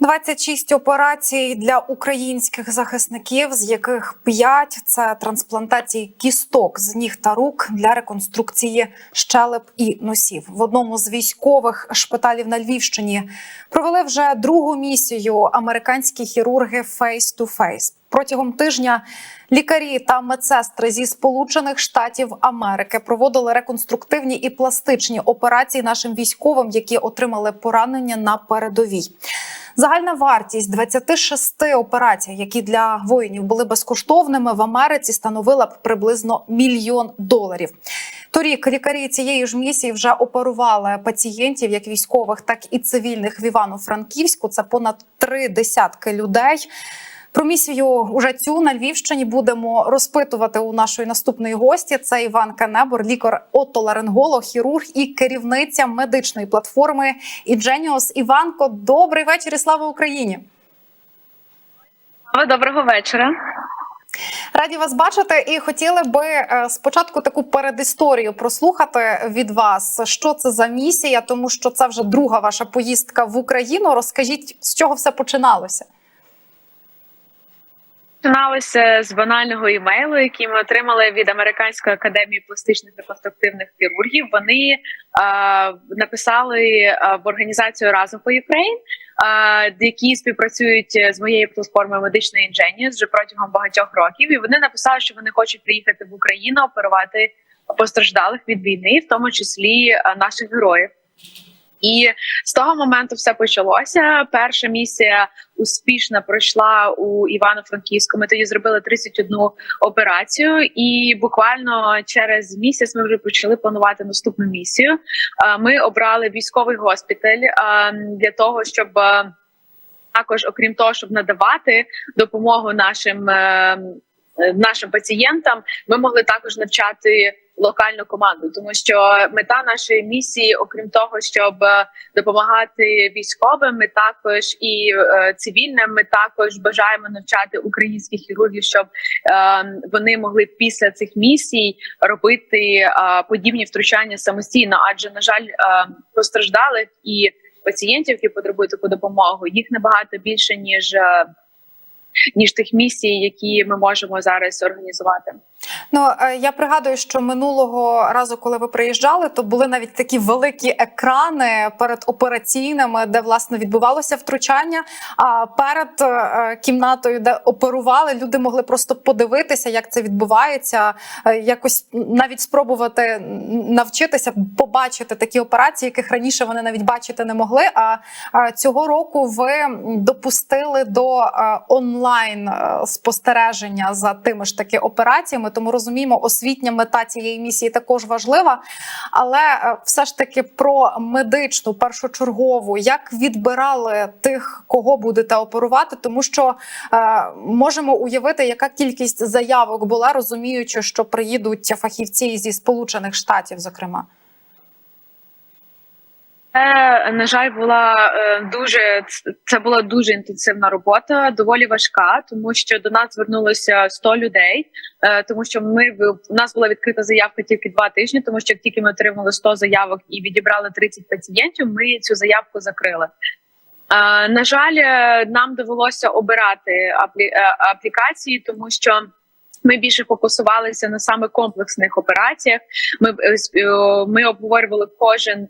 26 операцій для українських захисників, з яких 5 – це трансплантації кісток з ніг та рук для реконструкції щелеп і носів. В одному з військових шпиталів на Львівщині провели вже другу місію американські хірурги face to face. Протягом тижня лікарі та медсестри зі Сполучених Штатів Америки проводили реконструктивні і пластичні операції нашим військовим, які отримали поранення на передовій. Загальна вартість 26 операцій, які для воїнів були безкоштовними в Америці, становила б приблизно мільйон доларів. Торік лікарі цієї ж місії вже оперували пацієнтів, як військових, так і цивільних в Івано-Франківську. Це понад три десятки людей. Про місію уже цю на Львівщині будемо розпитувати у нашої наступної гості. Це Іван Канебор, лікар отоларинголог, хірург і керівниця медичної платформи Ідженіос. Іванко, добрий вечір і слава Україні! Доброго вечора. Раді вас бачити, і хотіли би е, спочатку таку передісторію прослухати від вас, що це за місія, тому що це вже друга ваша поїздка в Україну. Розкажіть, з чого все починалося. Починалося з банального імейлу, який ми отримали від Американської академії пластичних реконструктивних хірургів. Вони е, написали е, в організацію разом по Ukraine, е, які співпрацюють з моєю платформою медичної інженії вже протягом багатьох років. І вони написали, що вони хочуть приїхати в Україну оперувати постраждалих від війни, в тому числі е, наших героїв. І з того моменту все почалося. Перша місія успішно пройшла у Івано-Франківську. Ми тоді зробили 31 операцію, і буквально через місяць ми вже почали планувати наступну місію. Ми обрали військовий госпіталь для того, щоб також, окрім того, щоб надавати допомогу нашим. Нашим пацієнтам ми могли також навчати локальну команду, тому що мета нашої місії, окрім того, щоб допомагати військовим, ми також і е, цивільним. Ми також бажаємо навчати українських хірургів, щоб е, вони могли після цих місій робити е, подібні втручання самостійно, адже на жаль, е, постраждалих і пацієнтів, які потребують таку допомогу, їх набагато більше ніж. Е, ніж тих місій, які ми можемо зараз організувати. Ну е, я пригадую, що минулого разу, коли ви приїжджали, то були навіть такі великі екрани перед операційними, де власне відбувалося втручання. А перед е, кімнатою, де оперували, люди могли просто подивитися, як це відбувається, е, якось навіть спробувати навчитися побачити такі операції, яких раніше вони навіть бачити не могли. А цього року ви допустили до онлайн спостереження за тими ж таки операціями тому розуміємо, освітня мета цієї місії також важлива. Але е, все ж таки про медичну першочергову, як відбирали тих, кого будете оперувати, тому що е, можемо уявити, яка кількість заявок була, розуміючи, що приїдуть фахівці зі сполучених штатів, зокрема. На жаль, була е, дуже це була дуже інтенсивна робота, доволі важка, тому що до нас звернулося 100 людей. Е, тому що ми у нас була відкрита заявка тільки два тижні, тому що як тільки ми отримали 100 заявок і відібрали 30 пацієнтів, ми цю заявку закрили. Е, на жаль, нам довелося обирати аплікації, тому що. Ми більше фокусувалися на саме комплексних операціях. Ми ми обговорювали кожен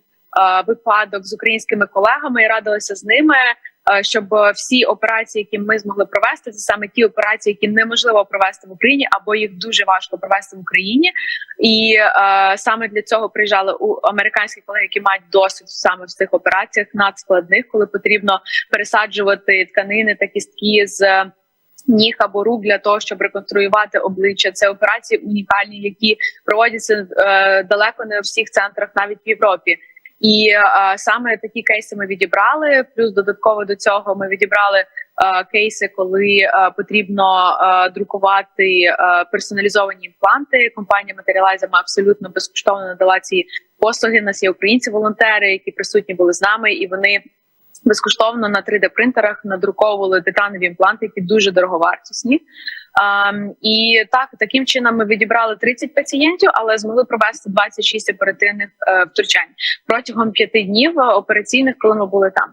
випадок з українськими колегами і радилися з ними, щоб всі операції, які ми змогли провести, це саме ті операції, які неможливо провести в Україні, або їх дуже важко провести в Україні, і саме для цього приїжджали у американські колеги, які мають досвід саме в цих операціях надскладних, коли потрібно пересаджувати тканини та кістки з. Ніг або рук для того, щоб реконструювати обличчя, це операції унікальні, які проводяться е, далеко не у всіх центрах, навіть в Європі. І е, саме такі кейси ми відібрали. Плюс додатково до цього ми відібрали е, кейси, коли е, потрібно е, друкувати е, персоналізовані імпланти. Компанія Materializer абсолютно безкоштовно надала ці послуги. У Нас є українці-волонтери, які присутні були з нами, і вони. Безкоштовно на 3D принтерах надруковували титанові імпланти, які дуже дороговартісні. Um, і так таким чином ми відібрали 30 пацієнтів, але змогли провести 26 оперативних uh, втручань протягом п'яти днів операційних, коли ми були там.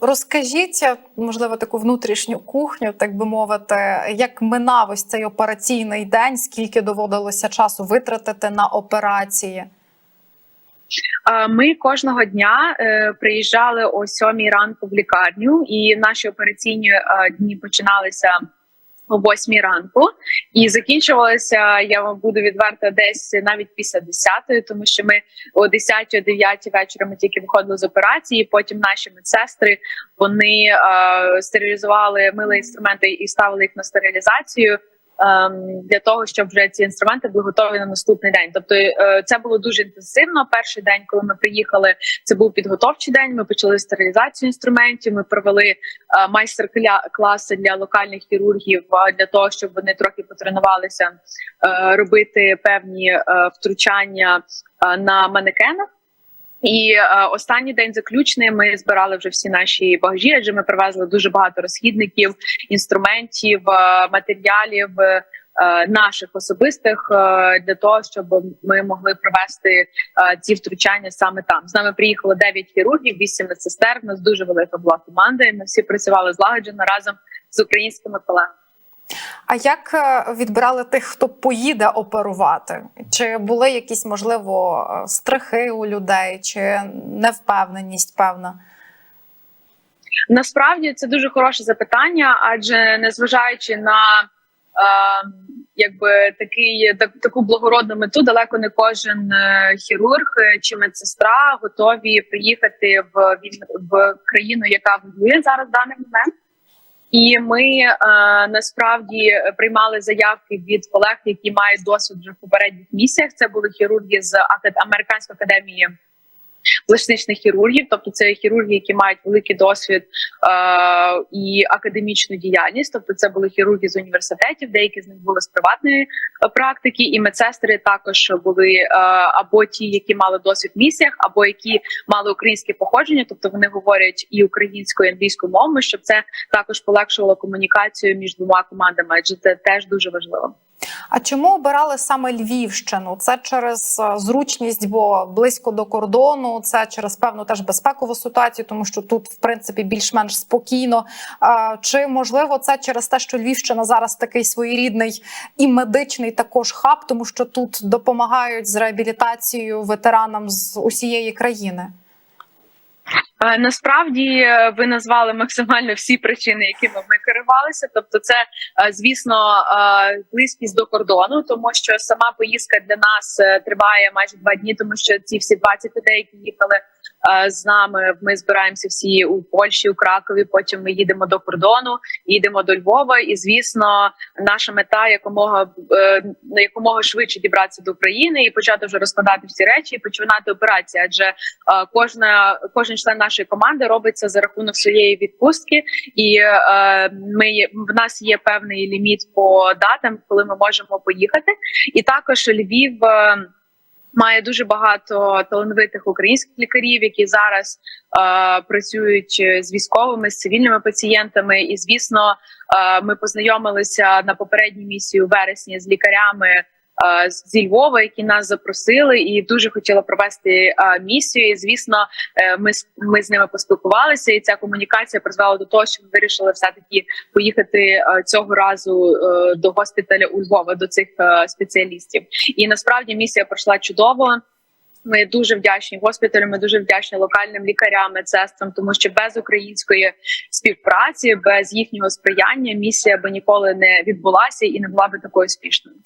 Розкажіть, е, можливо, таку внутрішню кухню, так би мовити, як минав ось цей операційний день, скільки доводилося часу витратити на операції? Ми кожного дня е, приїжджали о сьомій ранку в лікарню, і наші операційні е, дні починалися о восьмій ранку, і закінчувалися. Я вам буду відверта десь навіть після десятої, тому що ми о 10 о 9 вечора ми тільки виходили з операції. Потім наші медсестри вони е, стерилізували мили інструменти і ставили їх на стерилізацію для того, щоб вже ці інструменти були готові на наступний день. Тобто е, це було дуже інтенсивно. Перший день, коли ми приїхали, це був підготовчий день. Ми почали стерилізацію інструментів. Ми провели е, майстер-класи для локальних хірургів е, для того, щоб вони трохи потренувалися робити певні втручання на манекенах. І е, останній день заключний ми збирали вже всі наші багажі, адже ми привезли дуже багато розхідників, інструментів, е, матеріалів е, наших особистих е, для того, щоб ми могли провести е, ці втручання саме там. З нами приїхало 9 хірургів, 8 медсестер. У нас дуже велика була команда. і Ми всі працювали злагоджено разом з українськими колегами. А як е, відбирали тих, хто поїде оперувати? Чи були якісь можливо е, страхи у людей, чи невпевненість певна? Насправді це дуже хороше запитання, адже незважаючи на е, якби такий так, таку благородну мету, далеко не кожен е, хірург чи медсестра готові приїхати в в країну, яка воює зараз в даний момент. І ми е, насправді приймали заявки від колег, які мають досвід вже в попередніх місіях. Це були хірурги з Американської академії пластичних хірургів, тобто це хірурги, які мають великий досвід е, і академічну діяльність. Тобто, це були хірурги з університетів, деякі з них були з приватної е, практики, і медсестри також були е, або ті, які мали досвід в місіях, або які мали українське походження, тобто вони говорять і українською, і англійською мовою, щоб це також полегшувало комунікацію між двома командами, адже це теж дуже важливо. А чому обирали саме Львівщину? Це через е, зручність, бо близько до кордону, це через певну теж безпекову ситуацію, тому що тут, в принципі, більш-менш спокійно. Чи можливо це через те, що Львівщина зараз такий своєрідний і медичний також хаб, тому що тут допомагають з реабілітацією ветеранам з усієї країни? Е, Насправді е, ви назвали максимально всі причини, якими ми керувалися. Тобто, це е, звісно близькість до кордону, тому що сама поїздка для нас триває майже два дні, тому що ці всі 20 людей, які їхали з нами, ми збираємося всі у Польщі, у Кракові. Потім ми їдемо до кордону, їдемо до Львова. І звісно, наша мета якомога е, на якомога швидше дібратися до України і почати вже розкладати всі речі і починати операції. Адже е, кожна кожен член нашої команди робиться за рахунок своєї відпустки, і е, ми в нас є певний ліміт по датам, коли ми можемо поїхати. І також Львів. Е, Має дуже багато талановитих українських лікарів, які зараз е, працюють з військовими з цивільними пацієнтами. І звісно, е, ми познайомилися на попередній місії у вересні з лікарями е, зі Львова, які нас запросили, і дуже хотіла провести е, місію. І звісно, е, ми з- ми з ними поспілкувалися, і ця комунікація призвела до того, що ми вирішили все таки поїхати е, цього разу е, до госпіталя у Львова до цих е, спеціалістів. І насправді місія пройшла чудово. Ми дуже вдячні госпіталю. Ми дуже вдячні локальним лікарям, медсестрам, тому що без української співпраці, без їхнього сприяння, місія би ніколи не відбулася і не була би такою успішною.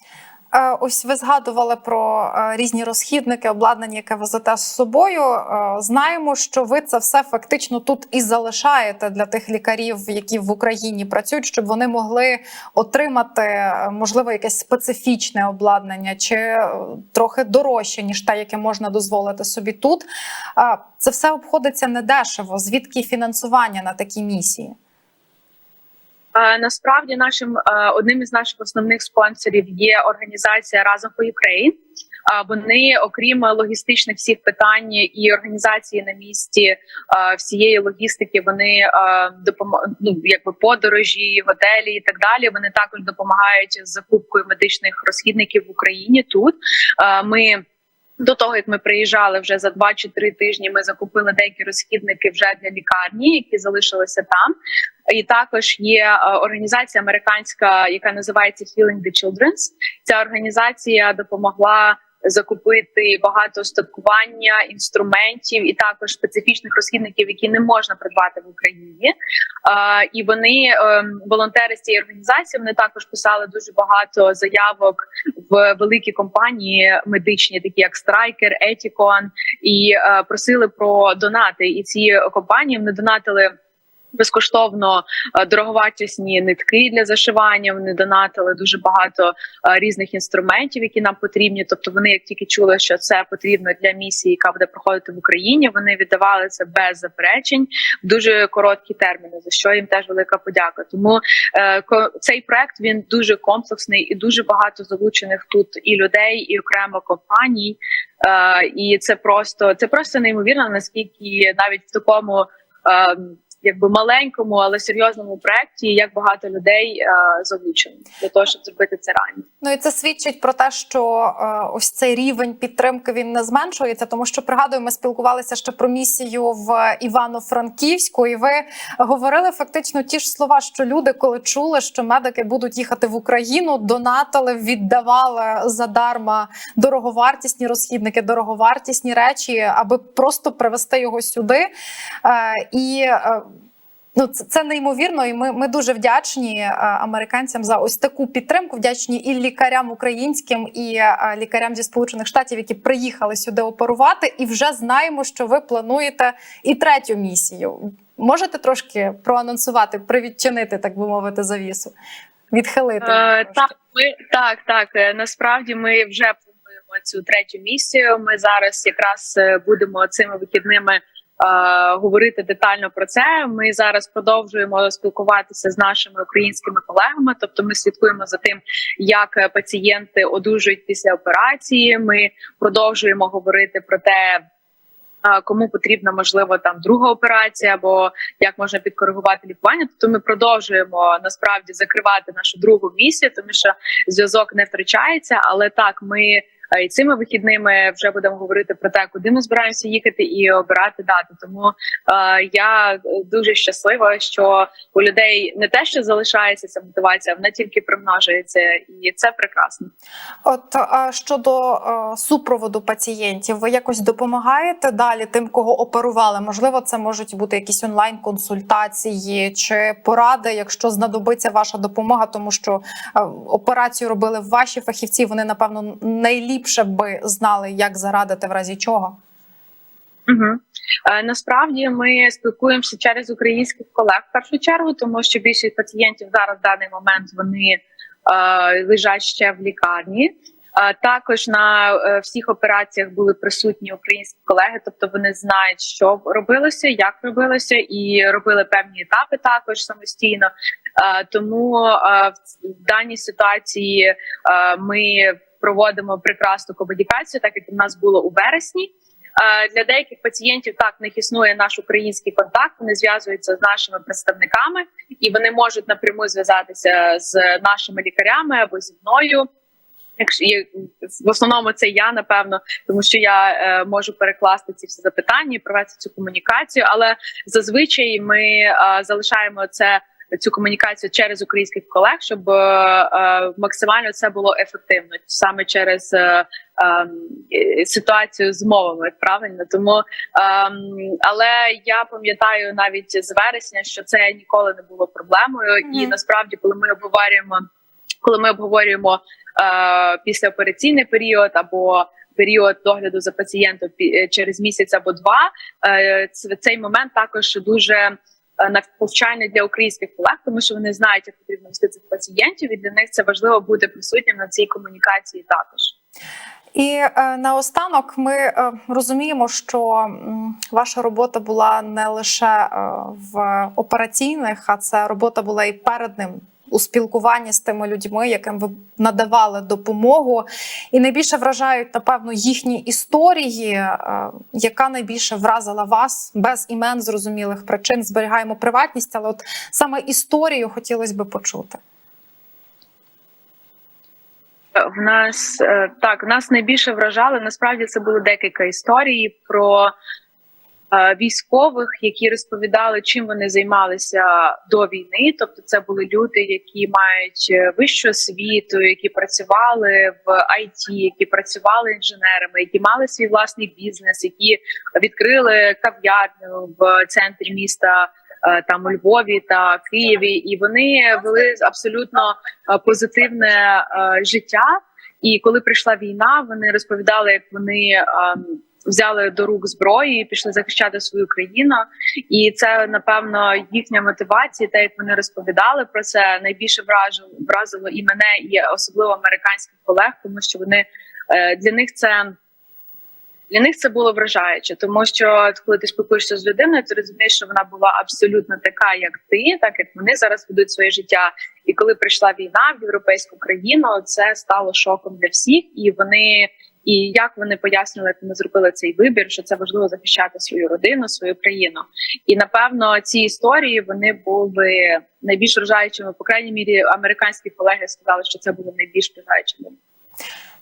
Е, Ось ви згадували про е, різні розхідники, обладнання, яке везете з собою. Е, Знаємо, що ви це все фактично тут і залишаєте для тих лікарів, які в Україні працюють, щоб вони могли отримати можливо якесь специфічне обладнання чи трохи дорожче ніж те, яке можна дозволити собі тут. Це все обходиться недешево. Звідки фінансування на такі місії? Е, Насправді, нашим е, одним із наших основних спонсорів є організація Разом по Ukraine. Е, Вони, окрім логістичних всіх питань і організації на місці всієї логістики, вони ну, якби подорожі, готелі і так далі. Вони також допомагають з закупкою медичних розхідників в Україні. Тут ми До того як ми приїжджали вже за два чи три тижні, ми закупили деякі розхідники вже для лікарні, які залишилися там. І також є е, організація американська, яка називається Healing the Children's. Ця організація допомогла закупити багато устаткування, інструментів і також специфічних розхідників, які не можна придбати в Україні. І вони е, волонтери з цієї організації вони також писали дуже багато заявок в великі компанії медичні, такі як Striker, Ethicon, і е, просили про донати. І ці компанії вони донатили. Безкоштовно е, дороговартісні нитки для зашивання. Вони донатили дуже багато е, різних інструментів, які нам потрібні. Тобто, вони як тільки чули, що це потрібно для місії, яка буде проходити в Україні. Вони віддавали це без заперечень в дуже короткі терміни. За що їм теж велика подяка. Тому е, цей проект він дуже комплексний і дуже багато залучених тут і людей, і окремо компаній. І це просто це просто неймовірно, наскільки навіть в такому. Якби маленькому, але серйозному проєкті, як багато людей е, залучено для того, щоб зробити це ранні. Ну і це свідчить про те, що е, ось цей рівень підтримки він не зменшується, тому що пригадую, ми спілкувалися ще про місію в Івано-Франківську, і ви говорили фактично ті ж слова, що люди, коли чули, що медики будуть їхати в Україну, донатили, віддавали задарма дороговартісні розхідники, дороговартісні речі, аби просто привезти його сюди. Е, і е, Ну, це, це неймовірно, і ми, ми дуже вдячні е, американцям за ось таку підтримку. Вдячні і лікарям українським, і е, лікарям зі сполучених штатів, які приїхали сюди оперувати. І вже знаємо, що ви плануєте і третю місію. Можете трошки проанонсувати, привідчинити, так би мовити, завісу, відхилити. Е, так, ми так, так. е, Насправді ми вже плануємо цю третю місію. Ми зараз якраз будемо цими вихідними. Е, Говорити детально про це. Ми зараз продовжуємо спілкуватися з нашими українськими колегами. Тобто, ми слідкуємо за тим, як е, пацієнти одужують після операції. Ми продовжуємо говорити про те, кому потрібна можливо там друга операція, або як можна підкоригувати лікування. Тобто ми продовжуємо насправді закривати нашу другу місію, тому що зв'язок не втрачається. Але так, ми е, і цими вихідними вже будемо говорити про те, куди ми збираємося їхати і обирати дати. Тому е, я дуже щаслива, що у людей не те, що залишається ця мотивація, вона тільки примножується, і це прекрасно. От а щодо е, супроводу пацієнтів, ви якось допомагаєте далі тим, кого оперували? Можливо, це можуть бути якісь онлайн-консультації чи поради, якщо знадобиться ваша допомога, тому що е, операцію робили ваші фахівці. Вони напевно найліпше би знали, як зарадити в разі чого. Угу. Е, насправді ми спілкуємося через українських колег в першу чергу, тому що більшість пацієнтів зараз в даний момент вони е, лежать ще в лікарні. Е, також на е, всіх операціях були присутні українські колеги, тобто вони знають, що робилося, як робилося, і робили певні етапи також самостійно. Е, тому в- даній ситуації ми проводимо прекрасну комунікацію, так як у нас було у вересні. Е, Для деяких пацієнтів так в них існує наш український контакт. Вони зв'язуються з нашими представниками, і вони можуть напряму зв'язатися з нашими лікарями або зі мною. Якщо в основному це я напевно, тому що я е, можу перекласти ці всі запитання і провести цю комунікацію. Але зазвичай ми е, залишаємо це цю комунікацію через українських колег, щоб е, е, максимально це було ефективно саме через е, ем, е, ситуацію з мовами. Правильно, тому ем, але я пам'ятаю навіть з вересня, що це ніколи не було проблемою, і насправді, коли ми обговорюємо, коли ми обговорюємо е, післяопераційний період або період догляду за пацієнтом через місяць або два, цей момент також дуже е, повчальний для українських колег, тому що вони знають, як потрібно вести цих пацієнтів, і для них це важливо бути присутнім на цій комунікації також. І е, наостанок ми е, розуміємо, що ваша робота була не лише в операційних, а це робота була і перед ним у спілкуванні з тими людьми, яким ви надавали допомогу. І найбільше вражають, напевно, їхні історії, е, яка найбільше вразила вас без імен зрозумілих причин. Зберігаємо приватність, але от саме історію хотілося би почути. В нас е, так нас найбільше вражали. Насправді це було декілька історій про військових, які розповідали, чим вони займалися до війни. Тобто, це були люди, які мають е, вищу освіту, які працювали в IT, які працювали інженерами, які мали свій власний бізнес, які відкрили кав'ярню в центрі міста. е, Там у Львові та Києві, і вони вели абсолютно е, позитивне е, життя. І коли прийшла війна, вони розповідали, як вони ем, взяли до рук зброю і пішли захищати свою країну. І це напевно їхня мотивація. Те, як вони розповідали про це, найбільше вразило, вразило і мене, і особливо американських колег, тому що вони е, для них це. Для них це було вражаюче, тому що коли ти спілкуєшся з людиною, ти розумієш, що вона була абсолютно така, як ти, так як вони зараз ведуть своє життя. І коли прийшла війна в європейську країну, це стало шоком для всіх, і вони і як вони пояснили, як вони зробили цей вибір, що це важливо захищати свою родину, свою країну. І напевно ці історії вони були найбільш вражаючими. По крайній мірі, американські колеги сказали, що це було найбільш вражаючими.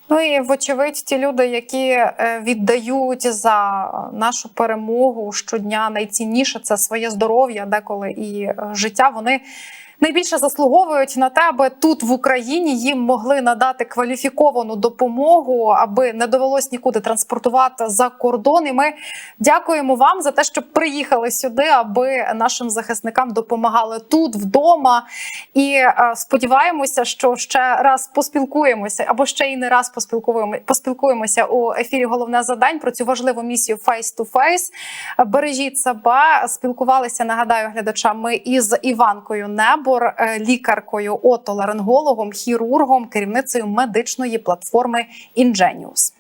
Ну і вочевидь, ті люди, які е, віддають за нашу перемогу щодня, найцінніше це своє здоров'я, деколи і е, життя. Вони найбільше заслуговують на те, аби тут в Україні їм могли надати кваліфіковану допомогу, аби не довелось нікуди транспортувати за кордон. І ми дякуємо вам за те, що приїхали сюди, аби нашим захисникам допомагали тут вдома. І е, сподіваємося, що ще раз поспілкуємося або ще і не раз поспілкуємо, поспілкуємося у ефірі. Головне задань про цю важливу місію Face to Face. Бережіть себе. Спілкувалися. Нагадаю глядачам. Із Іванкою Небор, е, лікаркою, отоларингологом, хірургом, керівницею медичної платформи Ingenius.